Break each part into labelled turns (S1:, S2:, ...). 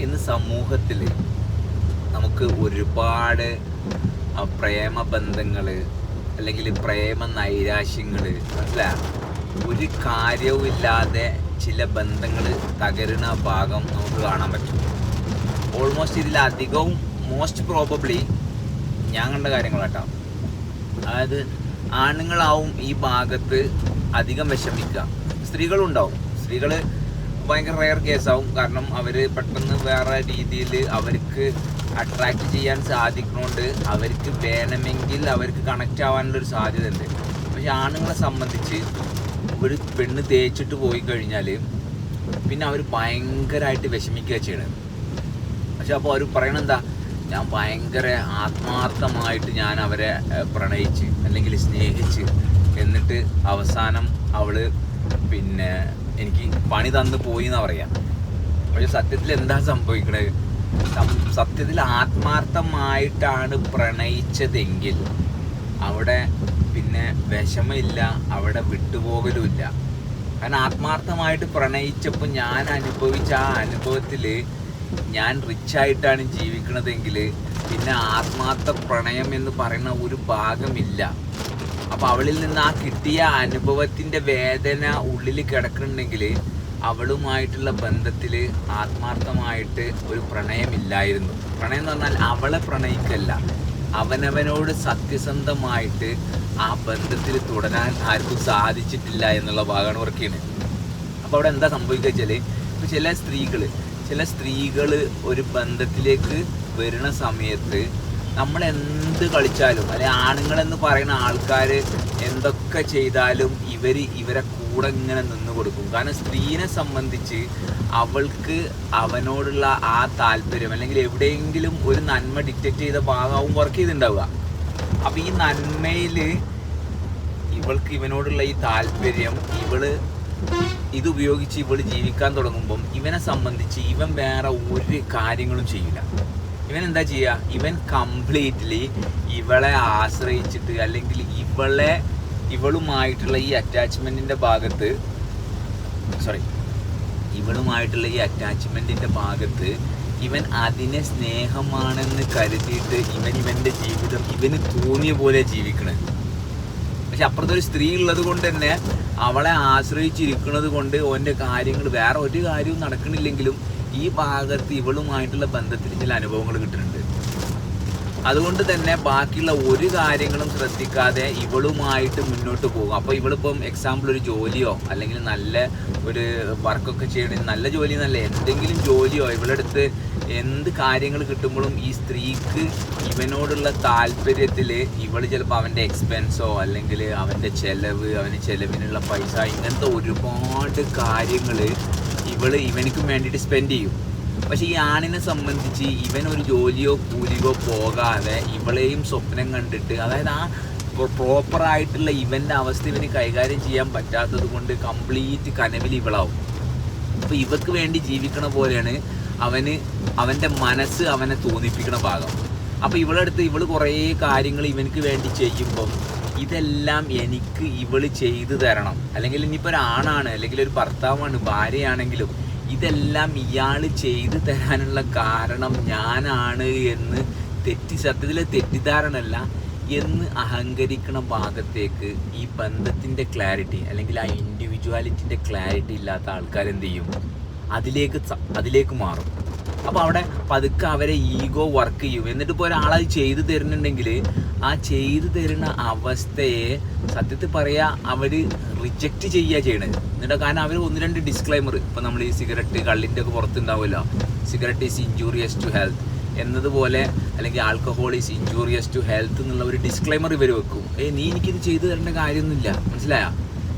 S1: ഇന്ന് സമൂഹത്തിൽ നമുക്ക് ഒരുപാട് പ്രേമബന്ധങ്ങൾ പ്രേമ ബന്ധങ്ങൾ അല്ലെങ്കിൽ പ്രേമ നൈരാശ്യങ്ങൾ അല്ല? ഒരു കാര്യവും ഇല്ലാതെ ചില ബന്ധങ്ങൾ തകരുന്ന ഭാഗം നമുക്ക് കാണാൻ പറ്റും. ഓൾമോസ്റ്റ് ഇതിലധികവും മോസ്റ്റ് പ്രോബബ്ലി ഞാൻ കണ്ട കാര്യങ്ങളാട്ടോ. അതായത് ആണുങ്ങളാവും ഈ ഭാഗത്ത് അധികം വിഷമിക്കുക. സ്ത്രീകളുണ്ടാവും. സ്ത്രീകൾ ഭയങ്കര റെയർ കേസാവും കാരണം അവർ പെട്ടെന്ന് വേറെ രീതിയിൽ അവർക്ക് അട്രാക്ട് ചെയ്യാൻ സാധിക്കുന്നുണ്ട് അവർക്ക് വേണമെങ്കിൽ അവർക്ക് കണക്റ്റ് ആവാനുള്ളൊരു സാധ്യത ഉണ്ട് പക്ഷെ ആണുങ്ങളെ സംബന്ധിച്ച് ഒരു പെണ്ണ് തേച്ചിട്ട് പോയി കഴിഞ്ഞാൽ പിന്നെ അവർ ഭയങ്കരമായിട്ട് വിഷമിക്കുക ചെയ്യണത് പക്ഷെ അപ്പോൾ അവർ പറയണത് എന്താ? ഞാൻ ഭയങ്കര ആത്മാർത്ഥമായിട്ട് ഞാൻ അവരെ പ്രണയിച്ച് അല്ലെങ്കിൽ സ്നേഹിച്ച് എന്നിട്ട് അവസാനം അവൾ പിന്നെ എനിക്ക് പണി തന്നു പോയി എന്നാ പറയാ. പക്ഷെ സത്യത്തിൽ എന്താ സംഭവിക്കണത് സത്യത്തിൽ ആത്മാർത്ഥമായിട്ടാണ് പ്രണയിച്ചതെങ്കിൽ അവിടെ പിന്നെ വിഷമമില്ല അവിടെ വിട്ടുപോകലുമില്ല. കാരണം ആത്മാർത്ഥമായിട്ട് പ്രണയിച്ചപ്പോൾ ഞാൻ അനുഭവിച്ച ആ അനുഭവത്തിൽ ഞാൻ റിച്ച് ആയിട്ടാണ് ജീവിക്കണതെങ്കിൽ പിന്നെ ആത്മാർത്ഥ പ്രണയം എന്ന് പറയുന്ന ഒരു ഭാഗമില്ല. അപ്പൊ അവളിൽ നിന്ന് ആ കിട്ടിയ അനുഭവത്തിന്റെ വേദന ഉള്ളിൽ കിടക്കുന്നുണ്ടെങ്കിൽ അവളുമായിട്ടുള്ള ബന്ധത്തിൽ ആത്മാർത്ഥമായിട്ട് ഒരു പ്രണയമില്ലായിരുന്നു. പ്രണയം എന്ന് പറഞ്ഞാൽ അവളെ പ്രണയിക്കല്ല. അവനവനോട് സത്യസന്ധമായിട്ട് ആ ബന്ധത്തിൽ തുടരാൻ ആർക്കും സാധിച്ചിട്ടില്ല എന്നുള്ള ഭാഗമാണ് വർക്ക് ചെയ്യുന്നത്. അപ്പോൾ അവിടെ എന്താ സംഭവിക്കുക വെച്ചാൽ ഇപ്പോൾ ചില സ്ത്രീകൾ ചില സ്ത്രീകൾ ഒരു ബന്ധത്തിലേക്ക് വരുന്ന സമയത്ത് നമ്മൾ എന്ത് കളിച്ചാലും അല്ലെ ആണുങ്ങളെന്ന് പറയുന്ന ആൾക്കാർ എന്തൊക്കെ ചെയ്താലും ഇവർ ഇവരെ കൂടെ ഇങ്ങനെ നിന്ന് കൊടുക്കും. കാരണം സ്ത്രീനെ സംബന്ധിച്ച് അവൾക്ക് അവനോടുള്ള ആ താല്പര്യം അല്ലെങ്കിൽ എവിടെയെങ്കിലും ഒരു നന്മ ഡിറ്റക്ട് ചെയ്ത ഭാഗമാവും വർക്ക് ചെയ്തിട്ടുണ്ടാവുക അപ്പം ഈ നന്മയിൽ ഇവൾക്ക് ഇവനോടുള്ള ഈ താല്പര്യം ഇവൾ ഇത് ഉപയോഗിച്ച് ഇവൾ ജീവിക്കാൻ തുടങ്ങുമ്പം ഇവനെ സംബന്ധിച്ച് ഇവൻ വേറെ ഒരു കാര്യങ്ങളും ചെയ്യില്ല ഇവൻ എന്താ ചെയ്യുക ഇവൻ കംപ്ലീറ്റ്ലി ഇവളെ ആശ്രയിച്ചിട്ട് അല്ലെങ്കിൽ ഇവളെ ഇവളുമായിട്ടുള്ള ഈ അറ്റാച്ച്മെന്റിന്റെ ഭാഗത്ത് സോറി ഇവളുമായിട്ടുള്ള ഈ അറ്റാച്ച്മെന്റിന്റെ ഭാഗത്ത് ഇവൻ അതിനെ സ്നേഹമാണെന്ന് കരുതിയിട്ട് ഇവൻ ഇവന്റെ ജീവിതം ഇവന് തോന്നിയ പോലെ ജീവിക്കണത് പക്ഷെ അപ്പുറത്തെ ഒരു സ്ത്രീ ഉള്ളത് കൊണ്ട് തന്നെ അവളെ ആശ്രയിച്ചിരിക്കുന്നത് കൊണ്ട് ഓന്റെ കാര്യങ്ങൾ വേറെ ഒരു കാര്യവും നടക്കണില്ലെങ്കിലും ഈ ഭാഗത്ത് ഇവളുമായിട്ടുള്ള ബന്ധത്തിൽ ചില അനുഭവങ്ങൾ കിട്ടുന്നുണ്ട്. അതുകൊണ്ട് തന്നെ ബാക്കിയുള്ള ഒരു കാര്യങ്ങളും ശ്രദ്ധിക്കാതെ ഇവളുമായിട്ട് മുന്നോട്ട് പോകും. അപ്പോൾ ഇവളിപ്പം എക്സാമ്പിൾ ഒരു ജോലിയോ അല്ലെങ്കിൽ നല്ല ഒരു വർക്കൊക്കെ ചെയ്യണ നല്ല ജോലി എന്നല്ല എന്തെങ്കിലും ജോലിയോ ഇവളെടുത്ത് എന്ത് കാര്യങ്ങൾ കിട്ടുമ്പോഴും ഈ സ്ത്രീക്ക് ഇവനോടുള്ള താല്പര്യത്തിൽ ഇവൾ ചിലപ്പോൾ അവന്റെ എക്സ്പെൻസോ അല്ലെങ്കിൽ അവന്റെ ചെലവ് അവന്റെ ചെലവിനുള്ള പൈസ ഇങ്ങനത്തെ ഒരുപാട് കാര്യങ്ങൾ ഇവൾ ഇവനിക്കും വേണ്ടിയിട്ട് സ്പെൻഡ് ചെയ്യും. പക്ഷെ ഈ ആണിനെ സംബന്ധിച്ച് ഇവൻ ഒരു ജോലിയോ കൂലിയോ പോകാതെ ഇവളെയും സ്വപ്നം കണ്ടിട്ട് അതായത് ആ പ്രോപ്പർ ആയിട്ടുള്ള ഇവന്റെ അവസ്ഥ ഇവന് കൈകാര്യം ചെയ്യാൻ പറ്റാത്തത് കൊണ്ട് കംപ്ലീറ്റ് കനവിൽ ഇവളാവും. അപ്പൊ ഇവക്ക് വേണ്ടി ജീവിക്കണ പോലെയാണ് അവന് അവന്റെ മനസ്സ് അവനെ തോന്നിപ്പിക്കണ ഭാഗം. അപ്പൊ ഇവളെടുത്ത് ഇവൾ കുറേ കാര്യങ്ങൾ ഇവനക്ക് വേണ്ടി ചെയ്യുമ്പം ഇതെല്ലാം എനിക്ക് ഇവൾ ചെയ്തു തരണം. അല്ലെങ്കിൽ ഇനിയിപ്പോൾ ഒരു ആണാണ് അല്ലെങ്കിൽ ഒരു ഭർത്താവാണ് ഭാര്യയാണെങ്കിലും ഇതെല്ലാം ഇയാൾ ചെയ്തു തരാനുള്ള കാരണം ഞാനാണ് എന്ന് തെറ്റി സത്യത്തിൽ തെറ്റിദ്ധാരണല്ല എന്ന് അഹങ്കരിക്കണ ഭാഗത്തേക്ക് ഈ ബന്ധത്തിന്റെ ക്ലാരിറ്റി അല്ലെങ്കിൽ ആ ഇൻഡിവിജ്വാലിറ്റിന്റെ ക്ലാരിറ്റി ഇല്ലാത്ത ആൾക്കാർ എന്ത് ചെയ്യും? അതിലേക്ക് അതിലേക്ക് മാറും. അപ്പൊ അവിടെ പതുക്കെ അവരെ ഈഗോ വർക്ക് ചെയ്യും. എന്നിട്ട് ഇപ്പോൾ ഒരാളത് ചെയ്തു തരുന്നുണ്ടെങ്കിൽ ആ ചെയ്തു തരുന്ന അവസ്ഥയെ സത്യത്തിൽ പറയുക അവർ റിജക്റ്റ് ചെയ്യുക ചെയ്യണത് എന്നിട്ട് കാരണം അവർ ഒന്ന് രണ്ട് ഡിസ്ക്ലൈമർ ഇപ്പൊ നമ്മൾ ഈ സിഗരറ്റ് കള്ളിന്റെ ഒക്കെ പുറത്തുണ്ടാവുമല്ലോ. Cigarette is injurious to health എന്നതുപോലെ അല്ലെങ്കിൽ alcohol is injurious to health എന്നുള്ള ഒരു ഡിസ്ക്ലൈമർ ഇവർ വെക്കും. ഏ നീ എനിക്കിത് ചെയ്തു തരേണ്ട കാര്യമൊന്നുമില്ല. മനസ്സിലായോ?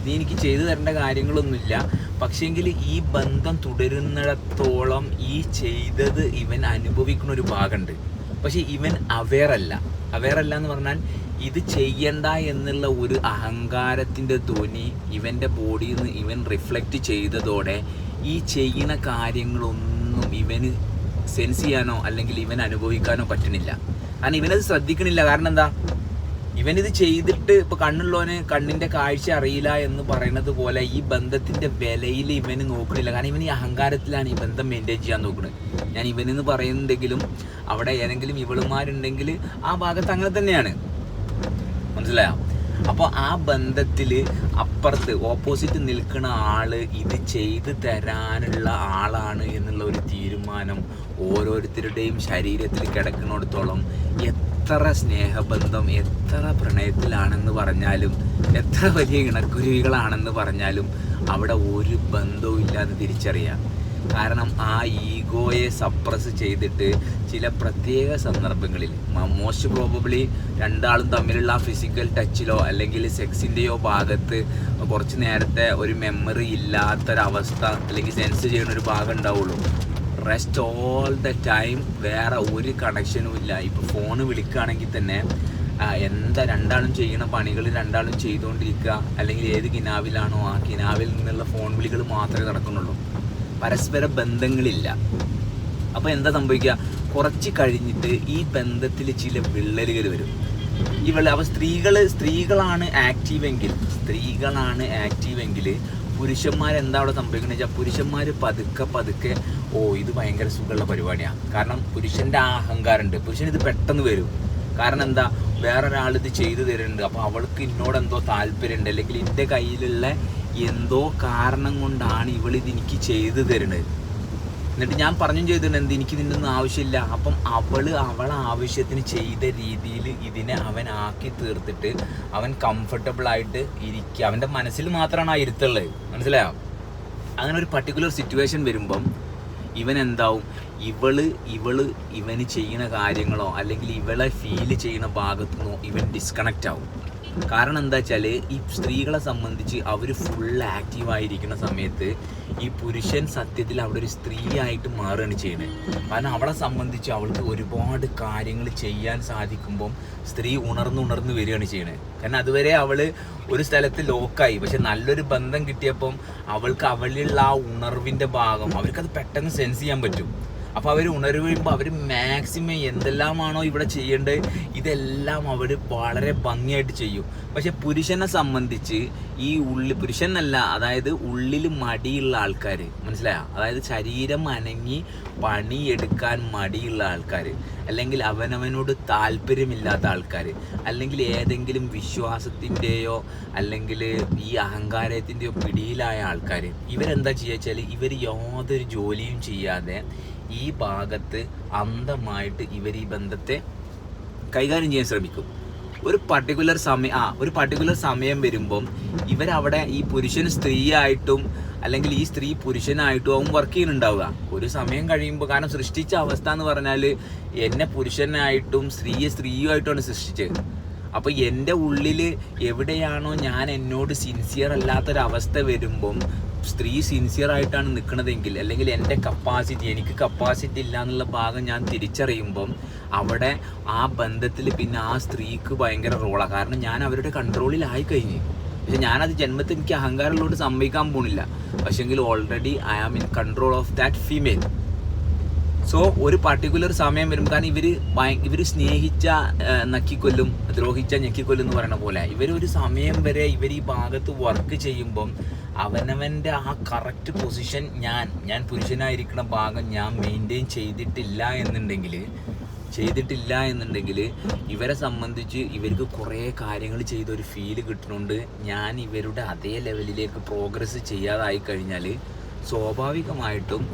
S1: നീ എനിക്ക് ചെയ്തു തരേണ്ട കാര്യങ്ങളൊന്നുമില്ല. പക്ഷേങ്കിൽ ഈ ബന്ധം തുടരുന്നിടത്തോളം ഈ ചെയ്തത് ഇവൻ അനുഭവിക്കുന്ന ഒരു ഭാഗമുണ്ട് പക്ഷെ ഇവൻ അവെയർ അല്ല എന്ന് പറഞ്ഞാൽ ഇത് ചെയ്യണ്ട എന്നുള്ള ഒരു അഹങ്കാരത്തിന്റെ ധ്വനി ഇവന്റെ ബോഡിയിൽ നിന്ന് ഇവൻ റിഫ്ലക്റ്റ് ചെയ്തതോടെ ഈ ചെയ്യുന്ന കാര്യങ്ങളൊന്നും ഇവന് സെൻസ് ചെയ്യാനോ അല്ലെങ്കിൽ ഇവൻ അനുഭവിക്കാനോ പറ്റുന്നില്ല. കാരണം ഇവനത് ശ്രദ്ധിക്കണില്ല. കാരണം എന്താ? ഇവനിത് ചെയ്തിട്ട് ഇപ്പൊ കണ്ണുള്ളവന് കണ്ണിന്റെ കാഴ്ച അറിയില്ല എന്ന് പറയുന്നത് പോലെ ഈ ബന്ധത്തിന്റെ വിലയിൽ ഇവന് നോക്കണില്ല. കാരണം ഇവൻ ഈ അഹങ്കാരത്തിലാണ് ഈ ബന്ധം മെയിന്റെയിൻ ചെയ്യാൻ നോക്കുന്നത് ഞാൻ ഇവനെന്ന് പറയുന്നുണ്ടെങ്കിലും അവിടെ ഏതെങ്കിലും ഇവളുമാരുണ്ടെങ്കിൽ ആ ഭാഗത്ത് അങ്ങനെ തന്നെയാണ്. മനസ്സിലായോ? അപ്പോൾ ആ ബന്ധത്തിൽ അപ്പുറത്ത് ഓപ്പോസിറ്റ് നിൽക്കുന്ന ആൾ ഇത് ചെയ്ത് തരാനുള്ള ആളാണ് എന്നുള്ള ഒരു തീരുമാനം ഓരോരുത്തരുടെയും ശരീരത്തിൽ കിടക്കുന്നിടത്തോളം എത്ര സ്നേഹബന്ധം എത്ര പ്രണയത്തിലാണെന്ന് പറഞ്ഞാലും എത്ര വലിയ ഇണക്കുരുവികളാണെന്ന് പറഞ്ഞാലും അവിടെ ഒരു ബന്ധവും ഇല്ലാന്ന് തിരിച്ചറിയാം. കാരണം ആ ഈഗോയെ സപ്രസ് ചെയ്തിട്ട് ചില പ്രത്യേക സന്ദർഭങ്ങളിൽ മോസ്റ്റ് പ്രോബബ്ലി രണ്ടാളും തമ്മിലുള്ള ഫിസിക്കൽ ടച്ചിലോ അല്ലെങ്കിൽ സെക്സിന്റെയോ ഭാഗത്ത് കുറച്ച് നേരത്തെ ഒരു മെമ്മറി ഇല്ലാത്തൊരവസ്ഥ അല്ലെങ്കിൽ സെൻസ് ചെയ്യുന്ന ഒരു ഭാഗം ഉണ്ടാവുള്ളൂ. റെസ്റ്റ് ഓൾ ദ ടൈം വേറെ ഒരു കണക്ഷനും ഇല്ല. ഇപ്പോൾ ഫോണ് വിളിക്കുകയാണെങ്കിൽ തന്നെ എന്താ രണ്ടാളും ചെയ്യുന്ന പണികൾ രണ്ടാളും ചെയ്തുകൊണ്ടിരിക്കുക അല്ലെങ്കിൽ ഏത് കിനാവിലാണോ ആ കിനാവിൽ നിന്നുള്ള ഫോൺ വിളികൾ മാത്രമേ നടക്കുന്നുള്ളൂ. പരസ്പര ബന്ധങ്ങളില്ല. അപ്പോൾ എന്താ സംഭവിക്കുക? കുറച്ച് കഴിഞ്ഞിട്ട് ഈ ബന്ധത്തിൽ ചില വിള്ളലുകൾ വരും. ഈ വിള്ളൽ അപ്പോൾ സ്ത്രീകൾ സ്ത്രീകളാണ് ആക്റ്റീവ് എങ്കിൽ സ്ത്രീകളാണ് ആക്റ്റീവ് എങ്കിൽ പുരുഷന്മാർ എന്താ അവിടെ സംഭവിക്കുന്നത് വെച്ചാൽ പുരുഷന്മാർ പതുക്കെ പതുക്കെ ഓ ഇത് ഭയങ്കര സുഖമുള്ള പരിപാടിയാണ് കാരണം പുരുഷന്റെ ആ അഹങ്കാരമുണ്ട്. പുരുഷൻ ഇത് പെട്ടെന്ന് വരും. കാരണം എന്താ? വേറൊരാൾ ഇത് ചെയ്തു തരുന്നുണ്ട്. അപ്പോൾ അവൾക്ക് എന്നോട് എന്തോ താല്പര്യമുണ്ട്. അല്ലെങ്കിൽ എന്റെ കയ്യിലുള്ള എന്തോ കാരണം കൊണ്ടാണ് ഇവൾ ഇത് എനിക്ക് ചെയ്തു തരുന്നത്. എന്നിട്ട് ഞാൻ പറഞ്ഞും ചെയ്തിട്ടുണ്ട് എന്ത് എനിക്ക് ഇതിന്റെ ഒന്നും ആവശ്യമില്ല. അപ്പം അവൾ അവളെ ആവശ്യത്തിന് ചെയ്ത രീതിയിൽ ഇതിനെ അവൻ ആക്കി തീർത്തിട്ട് അവൻ കംഫർട്ടബിൾ ആയിട്ട് ഇരിക്കുക. അവന്റെ മനസ്സിൽ മാത്രമാണ് ആ ഇരുത്തുള്ളത്. മനസ്സിലായോ? അങ്ങനെ ഒരു പർട്ടിക്കുലർ സിറ്റുവേഷൻ വരുമ്പം ഇവൻ എന്താവും? ഇവൾ ഇവൾ ഇവന് ചെയ്യുന്ന കാര്യങ്ങളോ അല്ലെങ്കിൽ ഇവളെ ഫീൽ ചെയ്യുന്ന ഭാഗത്തുനിന്നോ ഇവൻ ഡിസ്കണക്റ്റ് ആവും. കാരണം എന്താ വെച്ചാൽ ഈ സ്ത്രീകളെ സംബന്ധിച്ച് അവർ ഫുൾ ആക്റ്റീവ് ആയിരിക്കുന്ന സമയത്ത് ഈ പുരുഷൻ സത്യത്തിൽ അവിടെ ഒരു സ്ത്രീ ആയിട്ട് മാറുകയാണ് ചെയ്യുന്നത്. കാരണം അവളെ സംബന്ധിച്ച് അവൾക്ക് ഒരുപാട് കാര്യങ്ങൾ ചെയ്യാൻ സാധിക്കുമ്പം സ്ത്രീ ഉണർന്നുണർന്ന് വരികയാണ് ചെയ്യുന്നത്. കാരണം അതുവരെ അവൾ ഒരു സ്ഥലത്ത് ലോക്കായി പക്ഷെ നല്ലൊരു ബന്ധം കിട്ടിയപ്പം അവൾക്ക് അവളിലുള്ള ആ ഉണർവിന്റെ ഭാഗം അവർക്കത് പെട്ടെന്ന് സെൻസ് ചെയ്യാൻ പറ്റും. അപ്പോൾ അവർ ഉണരുമ്പോൾ അവർ മാക്സിമം എന്തെല്ലാമാണോ ഇവിടെ ചെയ്യേണ്ടത് ഇതെല്ലാം അവർ വളരെ ഭംഗിയായിട്ട് ചെയ്യും. പക്ഷെ പുരുഷനെ സംബന്ധിച്ച് ഈ ഉള്ളി പുരുഷനല്ല അതായത് ഉള്ളിൽ മടിയുള്ള ആൾക്കാർ മനസ്സിലായോ? അതായത് ശരീരം അനങ്ങി പണിയെടുക്കാൻ മടിയുള്ള ആൾക്കാർ അല്ലെങ്കിൽ അവനവനോട് താല്പര്യമില്ലാത്ത ആൾക്കാർ അല്ലെങ്കിൽ ഏതെങ്കിലും വിശ്വാസത്തിന്റെയോ അല്ലെങ്കിൽ ഈ അഹങ്കാരത്തിന്റെയോ പിടിയിലായ ആൾക്കാർ ഇവരെന്താ ചെയ്യുക വെച്ചാൽ ഇവർ യാതൊരു ജോലിയും ചെയ്യാതെ ഈ ഭാഗത്ത് അന്ധമായിട്ട് ഇവർ ഈ ബന്ധത്തെ കൈകാര്യം ചെയ്യാൻ ശ്രമിക്കും. ഒരു പർട്ടിക്കുലർ സമയം ആ ഒരു പർട്ടിക്കുലർ സമയം വരുമ്പം ഇവരവിടെ ഈ പുരുഷൻ സ്ത്രീയായിട്ടും അല്ലെങ്കിൽ ഈ സ്ത്രീ പുരുഷനായിട്ടും അവൻ വർക്ക് ചെയ്യുന്നുണ്ടാവുക. ഒരു സമയം കഴിയുമ്പോൾ കാരണം സൃഷ്ടിച്ച അവസ്ഥ എന്ന് പറഞ്ഞാൽ എന്നെ പുരുഷനായിട്ടും സ്ത്രീയെ സ്ത്രീയുമായിട്ടുമാണ് സൃഷ്ടിച്ചത്. അപ്പോൾ എന്റെ ഉള്ളിൽ എവിടെയാണോ ഞാൻ എന്നോട് സിൻസിയർ അല്ലാത്തൊരവസ്ഥ വരുമ്പം സ്ത്രീ സിൻസിയർ ആയിട്ടാണ് നിൽക്കുന്നതെങ്കിൽ അല്ലെങ്കിൽ എന്റെ കപ്പാസിറ്റി എനിക്ക് കപ്പാസിറ്റി ഇല്ല എന്നുള്ള ഭാഗം ഞാൻ തിരിച്ചറിയുമ്പം അവിടെ ആ ബന്ധത്തിൽ പിന്നെ ആ സ്ത്രീക്ക് ഭയങ്കര റോളാണ് കാരണം ഞാൻ അവരുടെ കൺട്രോളിലായി കഴിഞ്ഞു. പക്ഷെ ഞാനത് ജന്മത്തിൽ എനിക്ക് അഹങ്കാരമുള്ളതുകൊണ്ട് സമ്മതിക്കാൻ പോണില്ല. പക്ഷെങ്കിൽ already I am in control of that female so ഒരു പർട്ടിക്കുലർ സമയം വരും. കാരണം ഇവർ ഇവർ സ്നേഹിച്ച നക്കിക്കൊല്ലും ദ്രോഹിച്ച ഞെക്കിക്കൊല്ലും എന്ന് പറയുന്ന പോലെ ഇവർ ഒരു സമയം വരെ ഇവർ ഈ ഭാഗത്ത് വർക്ക് ചെയ്യുമ്പം അവനവന്റെ ആ കറക്റ്റ് പൊസിഷൻ ഞാൻ ഞാൻ പുരുഷനായിരിക്കുന്ന ഭാഗം ഞാൻ മെയിന്റെയിൻ ചെയ്തിട്ടില്ല എന്നുണ്ടെങ്കിൽ ചെയ്തിട്ടില്ല എന്നുണ്ടെങ്കിൽ ഇവരെ സംബന്ധിച്ച് ഇവർക്ക് കുറേ കാര്യങ്ങൾ ചെയ്ത ഒരു ഫീൽ കിട്ടുന്നുണ്ട്. ഞാൻ ഇവരുടെ അതേ ലെവലിലേക്ക് പ്രോഗ്രസ് ചെയ്യാതായി കഴിഞ്ഞാൽ സ്വാഭാവികമായിട്ടും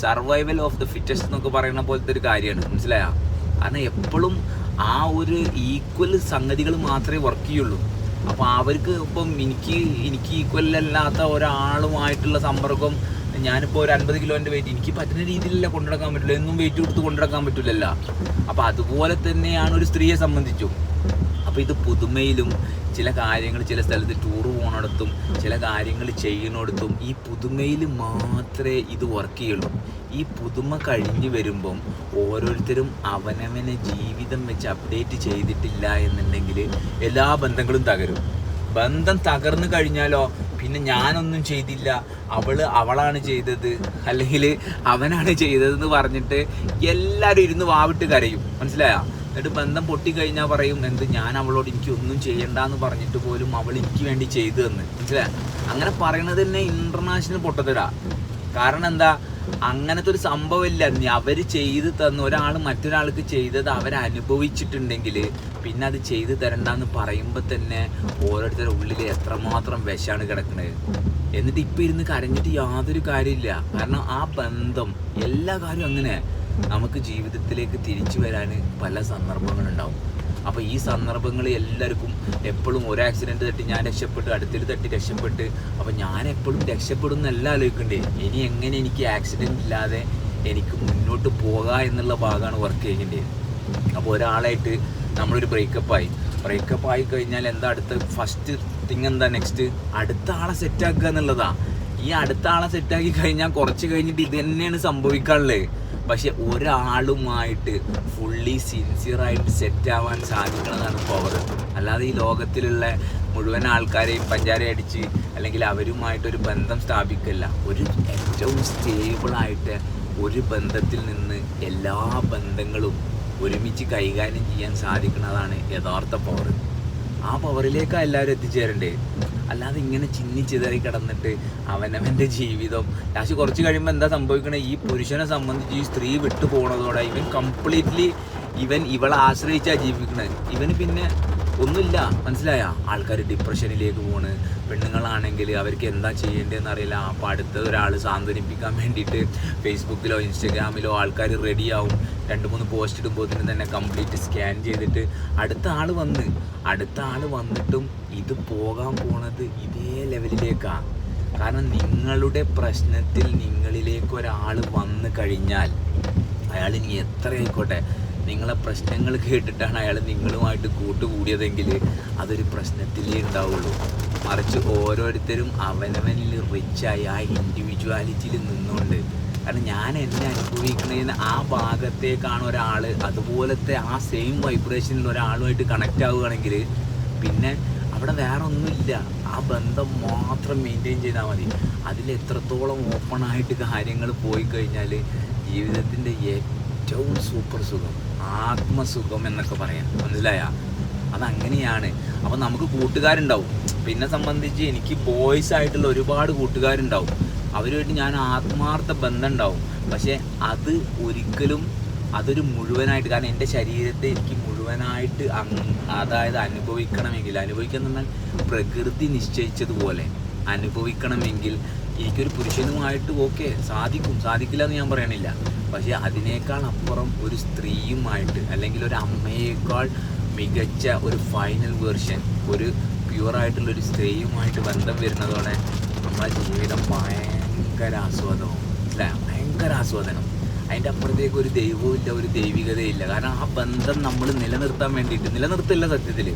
S1: സർവൈവൽ ഓഫ് ദ ഫിറ്റസ്റ്റ് എന്നൊക്കെ പറയുന്ന പോലത്തെ ഒരു കാര്യമാണ്. മനസ്സിലായോ? കാരണം എപ്പോഴും ആ ഒരു ഈക്വൽ സംഗതികൾ മാത്രമേ വർക്ക് ചെയ്യുള്ളൂ. അപ്പോൾ അവർക്ക് ഇപ്പം എനിക്ക് എനിക്ക് ഈക്വലല്ലാത്ത ഒരാളുമായിട്ടുള്ള സമ്പർക്കം ഞാനിപ്പോൾ ഒരു അൻപത് കിലോന്റെ വെയിറ്റ് എനിക്ക് പറ്റുന്ന രീതിയിലല്ല കൊണ്ടുനടക്കാൻ പറ്റില്ല എന്നും വെയിറ്റ് കൊടുത്ത് കൊണ്ടുനടക്കാൻ പറ്റില്ലല്ലോ. അപ്പോൾ അതുപോലെ തന്നെയാണ് ഒരു സ്ത്രീയെ സംബന്ധിച്ചും. അപ്പോൾ ഇത് പുതുമയിലും ചില കാര്യങ്ങൾ ചില സ്ഥലത്ത് ടൂർ പോകണടത്തും ചില കാര്യങ്ങൾ ചെയ്യണടത്തും ഈ പുതുമയിൽ മാത്രമേ ഇത് വർക്ക് ചെയ്യുള്ളൂ. ഈ പുതുമ കഴിഞ്ഞ് വരുമ്പം ഓരോരുത്തരും അവനവനെ ജീവിതം വെച്ച് അപ്ഡേറ്റ് ചെയ്തിട്ടില്ല എന്നുണ്ടെങ്കിൽ എല്ലാ ബന്ധങ്ങളും തകരും. ബന്ധം തകർന്നു കഴിഞ്ഞാലോ പിന്നെ ഞാനൊന്നും ചെയ്തില്ല. അവൾ അവളാണ് ചെയ്തത്. അല്ലെങ്കിൽ അവനാണ് ചെയ്തതെന്ന് പറഞ്ഞിട്ട് എല്ലാവരും ഇരുന്ന് വാവിട്ട് കരയും. മനസ്സിലായോ? എന്നിട്ട് ബന്ധം പൊട്ടിക്കഴിഞ്ഞാൽ പറയും എന്ത് ഞാൻ അവളോട് എനിക്ക് ഒന്നും ചെയ്യണ്ടെന്ന് പറഞ്ഞിട്ട് പോലും അവൾ എനിക്ക് വേണ്ടി ചെയ്തു തന്ന്. മനസ്സിലാ അങ്ങനെ പറയണത് തന്നെ ഇന്റർനാഷണൽ പൊട്ടത്തരാ. കാരണം എന്താ? അങ്ങനത്തെ ഒരു സംഭവമില്ല. നീ അവർ ചെയ്തു തന്ന ഒരാൾ മറ്റൊരാൾക്ക് ചെയ്തത് അവരനുഭവിച്ചിട്ടുണ്ടെങ്കിൽ പിന്നെ അത് ചെയ്തു തരണ്ടെന്ന് പറയുമ്പോൾ തന്നെ ഓരോരുത്തരുടെ ഉള്ളിൽ എത്രമാത്രം വിഷമാണ് കിടക്കുന്നത് എന്നിട്ട് ഇപ്പം ഇരുന്ന് കരഞ്ഞിട്ട് യാതൊരു കാര്യമില്ല. കാരണം ആ ബന്ധം എല്ലാ കാര്യവും അങ്ങനെ. നമുക്ക് ജീവിതത്തിലേക്ക് തിരിച്ചു വരാൻ പല സന്ദർഭങ്ങളുണ്ടാവും. അപ്പോൾ ഈ സന്ദർഭങ്ങൾ എല്ലാവർക്കും എപ്പോഴും ഒരു ആക്സിഡന്റ് തട്ടി ഞാൻ രക്ഷപ്പെട്ടു അടുത്തിൽ തട്ടി രക്ഷപ്പെട്ട്. അപ്പോൾ ഞാൻ എപ്പോഴും രക്ഷപ്പെടും എന്നല്ല ആലോചിക്കണ്ടേ. ഇനി എങ്ങനെ എനിക്ക് ആക്സിഡന്റ് ഇല്ലാതെ എനിക്ക് മുന്നോട്ട് പോകാം എന്നുള്ള ഭാഗമാണ് വർക്ക് ചെയ്യേണ്ടത് അപ്പോൾ ഒരാളായിട്ട് നമ്മളൊരു ബ്രേക്കപ്പ് ആയി. ബ്രേക്കപ്പ് ആയി കഴിഞ്ഞാൽ എന്താ അടുത്ത ഫസ്റ്റ് തിങ് എന്താ നെക്സ്റ്റ് അടുത്ത ആളെ സെറ്റാക്കുക എന്നുള്ളതാ. ഈ അടുത്ത ആളെ സെറ്റാക്കി കഴിഞ്ഞാൽ കുറച്ച് കഴിഞ്ഞിട്ട് ഇത് തന്നെയാണ് സംഭവിക്കാനുള്ളത്. പക്ഷെ ഒരാളുമായിട്ട് ഫുള്ളി സിൻസിയറായിട്ട് സെറ്റ് ആവാൻ സാധിക്കുന്നതാണ് പവർ അല്ലാതെ ഈ ലോകത്തിലുള്ള മുഴുവൻ ആൾക്കാരെയും പഞ്ചാര അടിച്ച് അല്ലെങ്കിൽ അവരുമായിട്ടൊരു ബന്ധം സ്ഥാപിക്കില്ല. ഒരു ഏറ്റവും സ്റ്റേബിളായിട്ട് ഒരു ബന്ധത്തിൽ നിന്ന് എല്ലാ ബന്ധങ്ങളും ഒരുമിച്ച് കൈകാര്യം ചെയ്യാൻ സാധിക്കുന്നതാണ് യഥാർത്ഥ പവർ ആ പവറിലേക്കാണ് എല്ലാവരും എത്തിച്ചേരണ്ടേ? അല്ലാതെ ഇങ്ങനെ ചിന്നി ചിതറി കിടന്നിട്ട് അവനവന്റെ ജീവിതം. ലാസ്റ്റ് കുറച്ച് കഴിയുമ്പോൾ എന്താ സംഭവിക്കണേ? ഈ പുരുഷനെ സംബന്ധിച്ച് ഈ സ്ത്രീ വിട്ടു പോണതോടെ ഇവൻ കംപ്ലീറ്റ്ലി ഇവൻ ഇവളെ ആശ്രയിച്ചാണ് ജീവിക്കുന്നത് ഇവന് പിന്നെ ഒന്നുമില്ല. മനസ്സിലായ? ആൾക്കാർ ഡിപ്രഷനിലേക്ക് പോണ്. പെണ്ണുങ്ങളാണെങ്കിൽ അവർക്ക് എന്താ ചെയ്യേണ്ടതെന്ന് അറിയില്ല. അപ്പോൾ അടുത്ത ഒരാൾ സാന്ത്വനിപ്പിക്കാൻ വേണ്ടിയിട്ട് ഫേസ്ബുക്കിലോ ഇൻസ്റ്റഗ്രാമിലോ ആൾക്കാർ റെഡിയാവും രണ്ട് മൂന്ന് പോസ്റ്റ് ഇടുമ്പോഴത്തേനും തന്നെ കംപ്ലീറ്റ് സ്കാൻ ചെയ്തിട്ട് അടുത്ത ആൾ വന്ന് അടുത്ത ആൾ വന്നിട്ടും ഇത് പോകാൻ പോണത് ഇതേ ലെവലിലേക്കാണ് കാരണം നിങ്ങളുടെ പ്രശ്നത്തിൽ നിങ്ങളിലേക്ക് ഒരാൾ വന്നു കഴിഞ്ഞാൽ അയാൾ ഇനി എത്ര ആയിക്കോട്ടെ? നിങ്ങളെ പ്രശ്നങ്ങൾ കേട്ടിട്ടാണ് അയാൾ നിങ്ങളുമായിട്ട് കൂട്ടുകൂടിയതെങ്കിൽ അതൊരു പ്രശ്നത്തിലേ ഉണ്ടാവുള്ളൂ. മറിച്ച് ഓരോരുത്തരും അവനവനിൽ റിച്ചായി ആ ഇൻഡിവിജ്വാലിറ്റിയിൽ നിന്നുകൊണ്ട്. കാരണം ഞാൻ എന്നെ അനുഭവിക്കുന്നതിന് ആ ഭാഗത്തേക്കാണ് ഒരാൾ അതുപോലത്തെ ആ സെയിം വൈബ്രേഷനിൽ ഒരാളുമായിട്ട് കണക്റ്റ് ആവുകയാണെങ്കിൽ പിന്നെ അവിടെ വേറെ ഒന്നുമില്ല ആ ബന്ധം മാത്രം മെയിന്റെയിൻ ചെയ്താൽ മതി. അതിൽ എത്രത്തോളം ഓപ്പണായിട്ട് കാര്യങ്ങൾ പോയി കഴിഞ്ഞാൽ ജീവിതത്തിന്റെ ഏറ്റവും സൂപ്പർ സുഖം. ആത്മസുഖം എന്നൊക്കെ പറയാം മനസ്സിലായ? അതങ്ങനെയാണ്. അപ്പം നമുക്ക് കൂട്ടുകാരുണ്ടാവും. പിന്നെ സംബന്ധിച്ച് എനിക്ക് ബോയ്സ് ആയിട്ടുള്ള ഒരുപാട് കൂട്ടുകാരുണ്ടാവും. അവരുമായിട്ട് ഞാൻ ആത്മാർത്ഥ ബന്ധം ഉണ്ടാവും പക്ഷേ അത് ഒരിക്കലും അതൊരു മുഴുവനായിട്ട് കാരണം എന്റെ ശരീരത്തെ എനിക്ക് മുഴുവനായിട്ട് അതായത് അനുഭവിക്കണമെങ്കിൽ പറഞ്ഞാൽ പ്രകൃതി നിശ്ചയിച്ചതുപോലെ അനുഭവിക്കണമെങ്കിൽ എനിക്കൊരു പുരുഷനുമായിട്ട് ഓക്കെ സാധിക്കും സാധിക്കില്ല എന്ന് ഞാൻ പറയണില്ല. പക്ഷേ അതിനേക്കാൾ അപ്പുറം ഒരു സ്ത്രീയുമായിട്ട് അല്ലെങ്കിൽ ഒരു അമ്മയേക്കാൾ മികച്ച ഒരു ഫൈനൽ വേർഷൻ ഒരു പ്യുവറായിട്ടുള്ള ഒരു സ്ത്രീയുമായിട്ട് ബന്ധം വരുന്നതോടെ നമ്മുടെ ജീവിതം ഭയങ്കര ആസ്വാദവും അല്ലേ? ഭയങ്കര ആസ്വാദനം. അതിന്റെ അപ്പുറത്തേക്ക് ഒരു ദൈവവും ഇല്ല ഒരു ദൈവികതയില്ല കാരണം ആ ബന്ധം നമ്മൾ നിലനിർത്താൻ വേണ്ടിയിട്ട് നിലനിർത്തില്ല സത്യത്തിൽ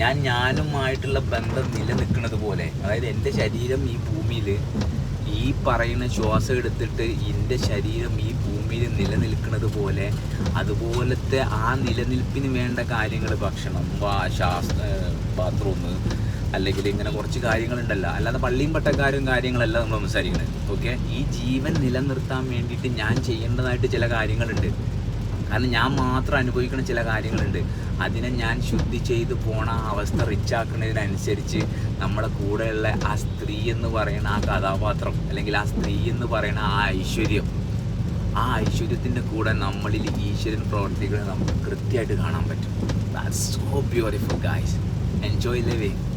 S1: ഞാൻ ഞാനുമായിട്ടുള്ള ബന്ധം നിലനിൽക്കുന്നത് പോലെ അതായത് എന്റെ ശരീരം ഈ ഭൂമിയിൽ ഈ പറയുന്ന ശ്വാസം എടുത്തിട്ട് എന്റെ ശരീരം ഈ ഭൂമിയിൽ നിലനിൽക്കുന്നത് പോലെ അതുപോലത്തെ ആ നിലനിൽപ്പിന് വേണ്ട കാര്യങ്ങൾ ഭക്ഷണം ശ്വാസ ബാത്റൂം അല്ലെങ്കിൽ ഇങ്ങനെ കുറച്ച് കാര്യങ്ങളുണ്ടല്ലോ. അല്ലാതെ പള്ളിയും പട്ടക്കാരും കാര്യങ്ങളല്ല നമ്മൾ സംസാരിക്കുന്നത്. ഓക്കെ? ഈ ജീവൻ നിലനിർത്താൻ വേണ്ടിയിട്ട് ഞാൻ ചെയ്യേണ്ടതായിട്ട് ചില കാര്യങ്ങളുണ്ട്. കാരണം ഞാൻ മാത്രം അനുഭവിക്കുന്ന ചില കാര്യങ്ങളുണ്ട്. അതിനെ ഞാൻ ശുദ്ധി ചെയ്ത് പോണ അവസ്ഥ റിച്ചാക്കുന്നതിനനുസരിച്ച് നമ്മുടെ കൂടെയുള്ള ആ സ്ത്രീ എന്ന് പറയുന്ന ആ കഥാപാത്രം അല്ലെങ്കിൽ ആ സ്ത്രീ എന്ന് പറയുന്ന ആ ഐശ്വര്യം ആ ഐശ്വര്യത്തിന്റെ കൂടെ നമ്മളിൽ ഈശ്വരൻ പ്രവർത്തിക്കുന്നത് നമുക്ക് കൃത്യമായിട്ട് കാണാൻ പറ്റും. That's so beautiful guys enjoy living